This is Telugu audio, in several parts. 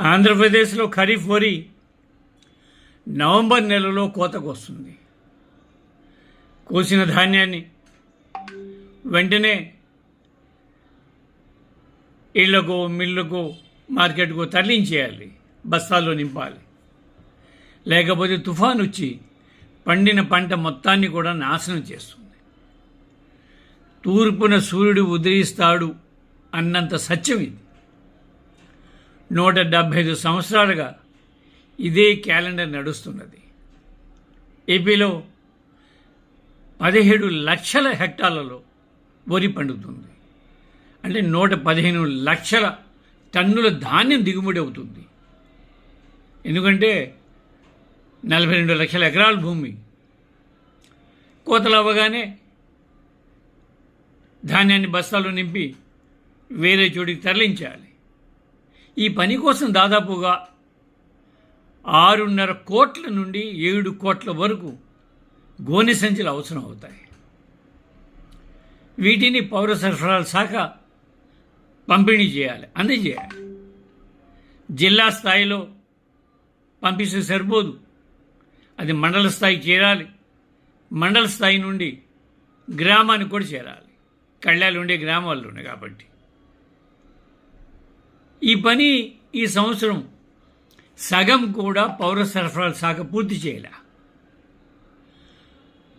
ఆంధ్రప్రదేశ్లో ఖరీఫ్ వరి నవంబర్ నెలలో కోతకు వస్తుంది కోసిన ధాన్యాన్ని వెంటనే ఇళ్ళకు మిల్లుకు మార్కెట్కు తరలించేయాలి. బస్తాల్లో నింపాలి. లేకపోతే తుఫాన్ వచ్చి పండిన పంట మొత్తాన్ని కూడా నాశనం చేస్తుంది. తూర్పున సూర్యుడు ఉదయిస్తాడు అన్నంత సత్యం ఇది. నూట డెబ్భై ఐదు సంవత్సరాలుగా ఇదే క్యాలెండర్ నడుస్తున్నది. ఏపీలో పదిహేడు లక్షల హెక్టార్లలో వరి పండుతుంది. అంటే నూట పదిహేను లక్షల టన్నుల ధాన్యం దిగుబడి అవుతుంది. ఎందుకంటే నలభై రెండు లక్షల ఎకరాల భూమి. కోతలు అవ్వగానే ధాన్యాన్ని బస్తాలు నింపి వేరే చోటికి తరలించాలి. ఈ పని కోసం దాదాపుగా ఆరున్నర కోట్ల నుండి ఏడు కోట్ల వరకు గోనె సంచులు అవసరం అవుతాయి. వీటిని పౌర సరఫరాల శాఖ పంపిణీ చేయాలి అందజేయాలి. జిల్లా స్థాయిలో పంపిస్తే సరిపోదు. అది మండల స్థాయికి చేరాలి. మండల స్థాయి నుండి గ్రామానికి కూడా చేరాలి. కళ్ళాలు ఉండే గ్రామాలు ఉన్నాయి కాబట్టి. ఈ పని ఈ సంవత్సరం సగం కూడా పౌర సరఫరాల శాఖ పూర్తి చేయలే.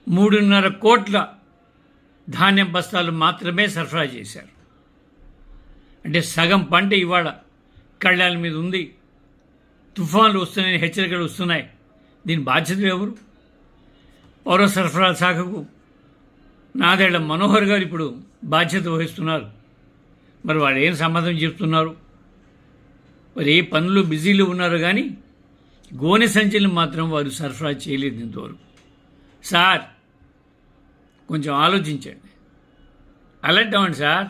మూడున్నర కోట్ల ధాన్యం బస్తాలు మాత్రమే సరఫరా చేశారు. అంటే సగం పంట ఇవాళ కళ్ళాల మీద ఉంది. తుఫాన్లు వస్తున్నాయని హెచ్చరికలు వస్తున్నాయి. దీని బాధ్యత ఎవరు? పౌర సరఫరాల శాఖకు నాదేళ్ళ మనోహర్ గారు ఇప్పుడు బాధ్యత వహిస్తున్నారు. మరి వాళ్ళు ఏం సమాధానం చెప్తున్నారు? మరి ఏ పనులు బిజీలు ఉన్నారు కానీ గోనె సంచులు మాత్రం వారు సరఫరా చేయలేదు ఇంతవరకు. సార్ కొంచెం ఆలోచించండి. అలర్ట్ అవ్వండి సార్.